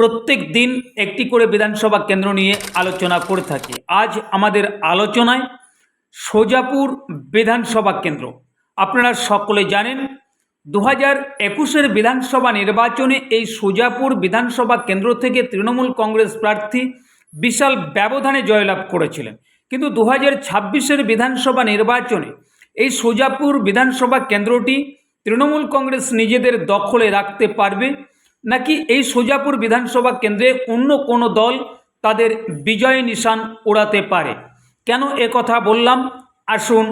প্রত্যেক দিন একটি করে বিধানসভা কেন্দ্র নিয়ে আলোচনা করে থাকি। আজ আমাদের আলোচনায় সোজাপুর বিধানসভা কেন্দ্র। আপনারা সকলে জানেন দু হাজার একুশের বিধানসভা নির্বাচনে এই সোজাপুর বিধানসভা কেন্দ্র থেকে তৃণমূল কংগ্রেস প্রার্থী বিশাল ব্যবধানে জয়লাভ করেছিলেন। কিন্তু দু হাজার ছাব্বিশের বিধানসভা নির্বাচনে এই সোজাপুর বিধানসভা কেন্দ্রটি তৃণমূল কংগ্রেস নিজেদের দখলে রাখতে পারবে নাকি এই সোজাপুর বিধানসভা কেন্দ্রে অন্য কোনো দল তাদের বিজয় নিশান ওড়াতে পারে? কেন এ কথা বললাম? আসুন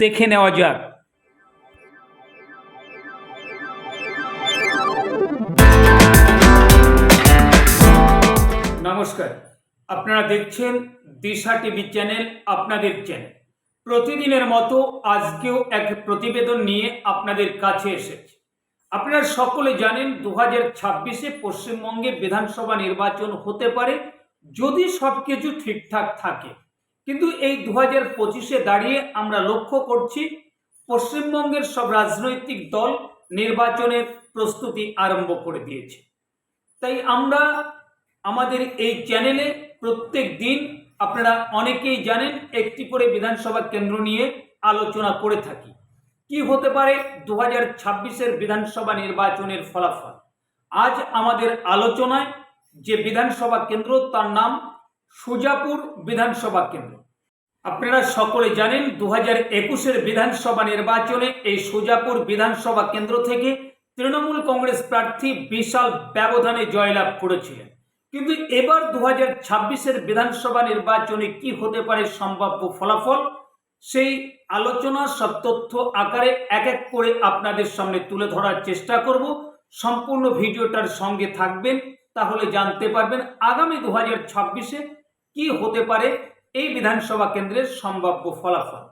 দেখে নেওয়া যাক। নমস্কার, আপনারা দেখছেন দিশা টিভি চ্যানেল আপনাদের চ্যানেল। প্রতিদিনের মতো আজকেও এক প্রতিবেদন নিয়ে আপনাদের কাছে এসেছে। আপনারা সকলে জানেন দু হাজার ছাব্বিশে পশ্চিমবঙ্গে বিধানসভা নির্বাচন হতে পারে যদি সব কিছু ঠিকঠাক থাকে। কিন্তু এই দু হাজার পঁচিশে দাঁড়িয়ে আমরা লক্ষ্য করছি পশ্চিমবঙ্গের সব রাজনৈতিক দল নির্বাচনের প্রস্তুতি আরম্ভ করে দিয়েছে। তাই আমরা আমাদের এই চ্যানেলে প্রত্যেক দিন আপনারা অনেকেই জানেন একটি করে বিধানসভা কেন্দ্র নিয়ে আলোচনা করে থাকি। কি হতে পারে দু হাজার ছাব্বিশের বিধানসভা নির্বাচনের ফলাফল? আজ আমাদের আলোচনায় যে বিধানসভা কেন্দ্র, তার নাম সুজাপুর বিধানসভা কেন্দ্র। আপনারা সকলে জানেন দু হাজার একুশের বিধানসভা নির্বাচনে এই সুজাপুর বিধানসভা কেন্দ্র থেকে তৃণমূল কংগ্রেস প্রার্থী বিশাল ব্যবধানে জয়লাভ করেছিলেন। কিন্তু এবার দু হাজার ছাব্বিশের বিধানসভা নির্বাচনে কি হতে পারে সম্ভাব্য ফলাফল, সেই আলোচনা সব তথ্য আকারে এক এক করে আপনাদের সামনে তুলে ধরার চেষ্টা করব। সম্পূর্ণ ভিডিওটার সঙ্গে থাকবেন, তাহলে জানতে পারবেন আগামী দু হাজার ছাব্বিশে কি হতে পারে এই বিধানসভা কেন্দ্রের সম্ভাব্য ফলাফল।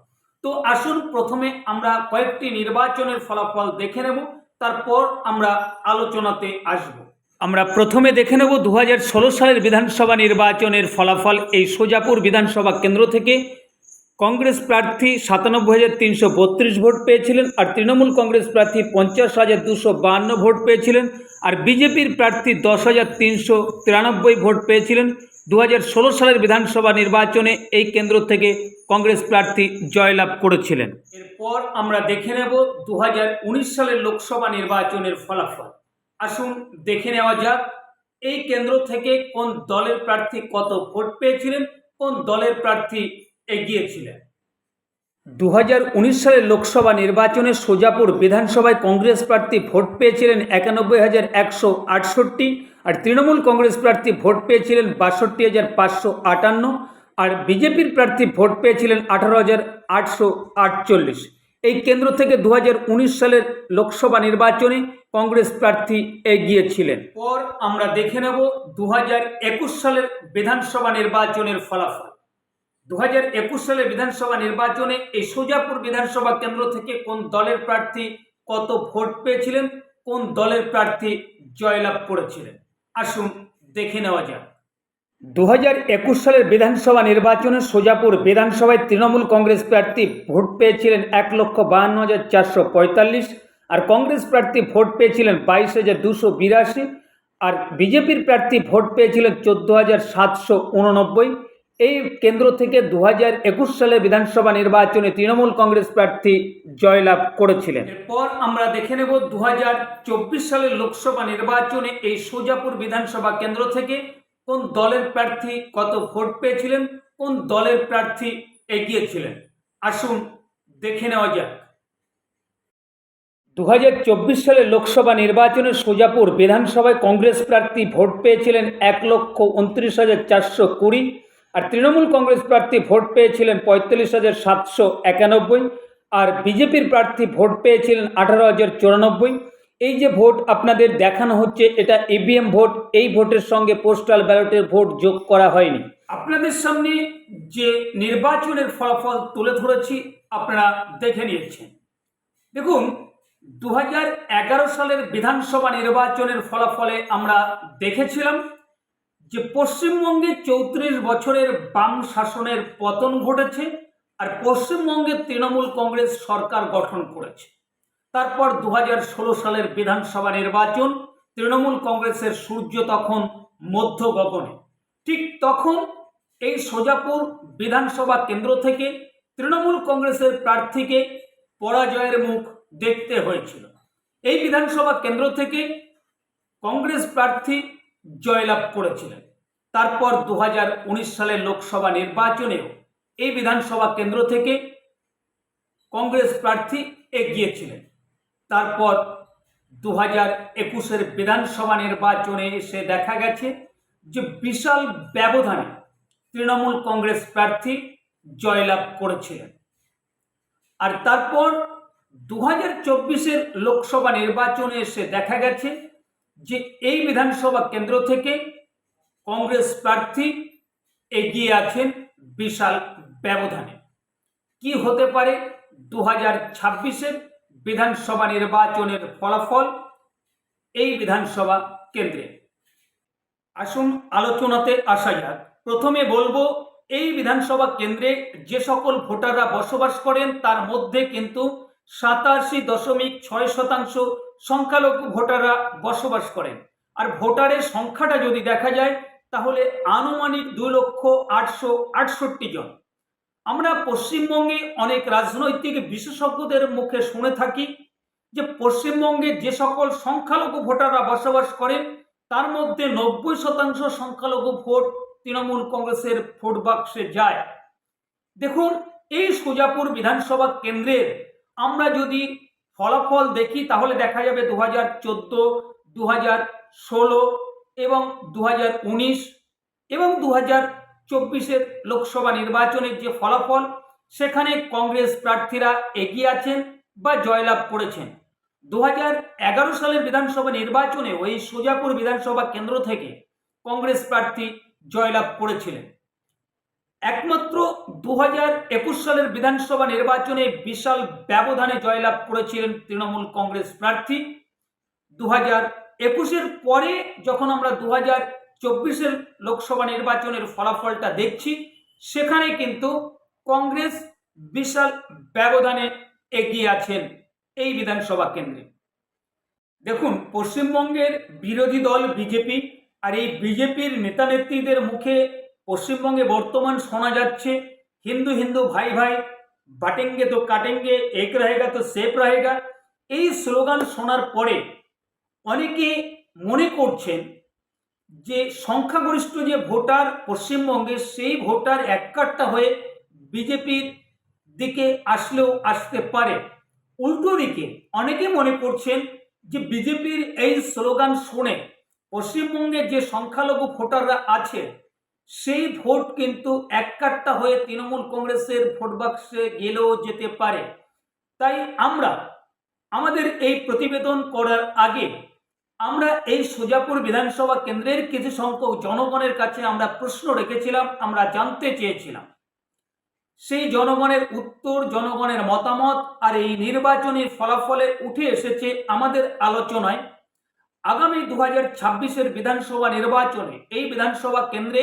তো আসুন প্রথমে আমরা কয়েকটি নির্বাচনের ফলাফল দেখে নেব, তারপর আমরা আলোচনাতে আসব। আমরা প্রথমে দেখে নেব দু হাজার ষোলো সালের বিধানসভা নির্বাচনের ফলাফল এই সোজাপুর বিধানসভা কেন্দ্র থেকে কংগ্রেস প্রার্থী সাতানব্বই হাজার তিনশো বত্রিশ ভোট পেয়েছিলেন আর তৃণমূল কংগ্রেস প্রার্থী পঞ্চাশ হাজার দুশো বাহান্ন ভোট পেয়েছিলেন আর বিজেপির প্রার্থী দশ হাজার তিনশো তিরানব্বই ভোট পেয়েছিলেন। দু ষোলো সালের বিধানসভা নির্বাচনে এই কেন্দ্র থেকে কংগ্রেস প্রার্থী জয়লাভ করেছিলেন। এরপর আমরা দেখে নেব দু হাজার উনিশ সালের লোকসভা নির্বাচনের ফলাফল। আসুন দেখে নেওয়া যাক, এই কেন্দ্র থেকে কোন দলের প্রার্থী কত ভোট পেয়েছিলেন, কোন দলের প্রার্থী এগিয়েছিলেন। দু হাজার উনিশ সালের লোকসভা নির্বাচনে সোজাপুর বিধানসভায় কংগ্রেস প্রার্থী ভোট পেয়েছিলেন একানব্বই হাজার একশো আটষট্টি আর তৃণমূল কংগ্রেস প্রার্থী ভোট পেয়েছিলেন বাষট্টি হাজার পাঁচশো আটান্ন আর বিজেপির প্রার্থী ভোট পেয়েছিলেন আঠারো হাজার আটশো আটচল্লিশ। এই কেন্দ্র থেকে দু হাজার উনিশ সালের লোকসভা নির্বাচনে কংগ্রেস প্রার্থী এগিয়েছিলেন। পর আমরা দেখে নেব দু হাজার একুশ সালের বিধানসভা নির্বাচনের ফলাফল। দু সালের বিধানসভা নির্বাচনে এই সোজাপুর বিধানসভা কেন্দ্র থেকে কোন দলের প্রার্থী কত ভোট পেয়েছিলেন, কোন দলের প্রার্থী জয়লাভ করেছিলেন? আসুন দেখে নেওয়া যাক। দু হাজার একুশ সালের বিধানসভা নির্বাচনে সোজাপুর বিধানসভায় তৃণমূল কংগ্রেস প্রার্থী ভোট পেয়েছিলেন এক লক্ষ বাহান্ন হাজার চারশো পঁয়তাল্লিশ আর কংগ্রেস প্রার্থী ভোট পেয়েছিলেন বাইশ হাজার দুশো বিরাশি আর বিজেপির প্রার্থী ভোট পেয়েছিলেন চোদ্দ হাজার সাতশো উননব্বই। এই কেন্দ্র থেকে দু হাজার একুশ সালে বিধানসভা নির্বাচনে তৃণমূল কংগ্রেস প্রার্থী জয়লাভ করেছিলেন। এরপর আমরা দেখে নেব দু হাজার চব্বিশ সালের লোকসভা নির্বাচনে এই সোজাপুর বিধানসভা কেন্দ্র থেকে কোন দলের প্রার্থী কত ভোট পেয়েছিলেন কোন দলের প্রার্থী এগিয়েছিলেন। আসুন দেখে নেওয়া যাক। দু হাজার চব্বিশ সালের লোকসভা নির্বাচনে সোজাপুর বিধানসভায় কংগ্রেস প্রার্থী ভোট পেয়েছিলেন এক লক্ষ উনত্রিশ হাজার চারশো কুড়ি আর তৃণমূল কংগ্রেস প্রার্থী ভোট পেয়েছিলেন পঁয়তাল্লিশ হাজার সাতশো একানব্বই, আর বিজেপির প্রার্থী ভোট পেয়েছিলেন আঠারো হাজার চুরানব্বই। এই যে ভোট আপনাদের দেখানো হচ্ছে, এটা ইভিএম ভোট, এই ভোটের সঙ্গে পোস্টাল ব্যালটের ভোট যোগ করা হয়নি। আপনাদের সামনে যে নির্বাচনের ফলাফল তুলে ধরেছি, আপনারা দেখে নিয়েছেন। দেখুন দু হাজার এগারো সালের বিধানসভা নির্বাচনের ফলাফলে আমরা দেখেছিলাম যে পশ্চিমবঙ্গে চৌত্রিশ বছরের বাম শাসনের পতন ঘটেছে আর পশ্চিমবঙ্গে তৃণমূল কংগ্রেস সরকার গঠন করেছে। তারপর দু হাজার ষোলো সালের বিধানসভা নির্বাচন, তৃণমূল কংগ্রেসের সূর্য তখন মধ্য গগনে। ঠিক তখন এই সোজাপুর বিধানসভা কেন্দ্র থেকে তৃণমূল কংগ্রেসের প্রার্থীকে পরাজয়ের মুখ দেখতে হয়েছিল। এই বিধানসভা কেন্দ্র থেকে কংগ্রেস প্রার্থী জয়লাভ করেছিলেন। তারপর দু হাজার উনিশ সালের লোকসভা নির্বাচনেও এই বিধানসভা কেন্দ্র থেকে কংগ্রেস প্রার্থী এগিয়েছিলেন। তারপর দু হাজার একুশের বিধানসভা নির্বাচনে এসে দেখা গেছে যে বিশাল ব্যবধানে তৃণমূল কংগ্রেস প্রার্থী জয়লাভ করেছিলেন। আর তারপর দু হাজার চব্বিশের লোকসভা নির্বাচনে এসে দেখা গেছে যে এই বিধানসভা কেন্দ্র থেকে কংগ্রেস প্রার্থী এগিয়ে আছেন বিশাল ব্যবধানে। কি হতে পারে? দু হাজার ছাব্বিশের বিধানসভা নির্বাচনের ফলাফল এই বিধানসভা কেন্দ্রে। আসুন আলোচনাতে আসা যাক। প্রথমে বলব, এই বিধানসভা কেন্দ্রে যে সকল ভোটাররা বসবাস করেন, তার মধ্যে কিন্তু সাতাশি দশমিক ছয় শতাংশ সংখ্যালঘু ভোটাররা বসবাস করেন। আর ভোটারের সংখ্যাটা যদি দেখা যায়, তাহলে আনুমানিক দুই লক্ষ আটশো আটষট্টি জন। আমরা পশ্চিমবঙ্গে অনেক রাজনৈতিক বিশেষজ্ঞদের মুখে শুনে থাকি যে পশ্চিমবঙ্গে যে সকল সংখ্যালঘু ভোটাররা বসবাস করেন, তার মধ্যে নব্বই শতাংশ সংখ্যালঘু ভোট তৃণমূল কংগ্রেসের ভোট বাক্সে যায়। দেখুন, এই সুজাপুর বিধানসভা কেন্দ্রের আমরা যদি ফলাফল দেখি, তাহলে দেখা যাবে দু হাজার চোদ্দ দু হাজার ষোলো এবং দু হাজার উনিশ এবং দু হাজার চব্বিশের লোকসভা নির্বাচনের যে ফলাফল, সেখানে কংগ্রেস প্রার্থীরা এগিয়ে আছেন বা জয়লাভ করেছেন। দু এগারো সালের বিধানসভা নির্বাচনে ওই সোজাপুর বিধানসভা কেন্দ্র থেকে কংগ্রেস প্রার্থী জয়লাভ করেছিলেন। একমাত্র দু হাজার একুশ সালের বিধানসভা নির্বাচনে বিশাল ব্যবধানে জয়লাভ করেছিলেন তৃণমূল কংগ্রেস প্রার্থী। দু হাজার একুশের পরে যখন আমরা দু হাজার চব্বিশের লোকসভা নির্বাচনের ফলাফলটা দেখছি, সেখানে কিন্তু কংগ্রেস বিশাল ব্যবধানে এগিয়ে আছেন এই বিধানসভা কেন্দ্রে। দেখুন, পশ্চিমবঙ্গের বিরোধী দল বিজেপি আর এই বিজেপির নেতা নেত্রীদের মুখে পশ্চিমবঙ্গে বর্তমান শোনা যাচ্ছে, হিন্দু হিন্দু ভাই ভাই, বাটেঙ্গে তো কাটেঙ্গে, এক রহেগা তো সেফ রহেগা। এই স্লোগান শোনার পরে অনেকে মনে করছেন যে সংখ্যাগরিষ্ঠ যে ভোটার পশ্চিমবঙ্গে, সেই ভোটার এককাট্টা হয়ে বিজেপির দিকে আসলেও আসতে পারে। উল্টো দিকে অনেকে মনে করছেন যে বিজেপির এই স্লোগান শুনে পশ্চিমবঙ্গে যে সংখ্যালঘু ভোটাররা আছে সেই ভোট কিন্তু এককাট্টা হয়ে তৃণমূল কংগ্রেসের ভোট বাক্সে গেলেও যেতে পারে। তাই আমরা, আমাদের এই প্রতিবেদন করার আগে আমরা এই সোজাপুর বিধানসভা কেন্দ্রের কিছু সংখ্যক জনগণের কাছে আমরা প্রশ্ন রেখেছিলাম, আমরা জানতে চেয়েছিলাম। সেই জনগণের উত্তর, জনগণের মতামত আর এই নির্বাচনী ফলাফলে উঠে এসেছে আমাদের আলোচনায়। আগামী দু হাজার ছাব্বিশের বিধানসভা নির্বাচনে এই বিধানসভা কেন্দ্রে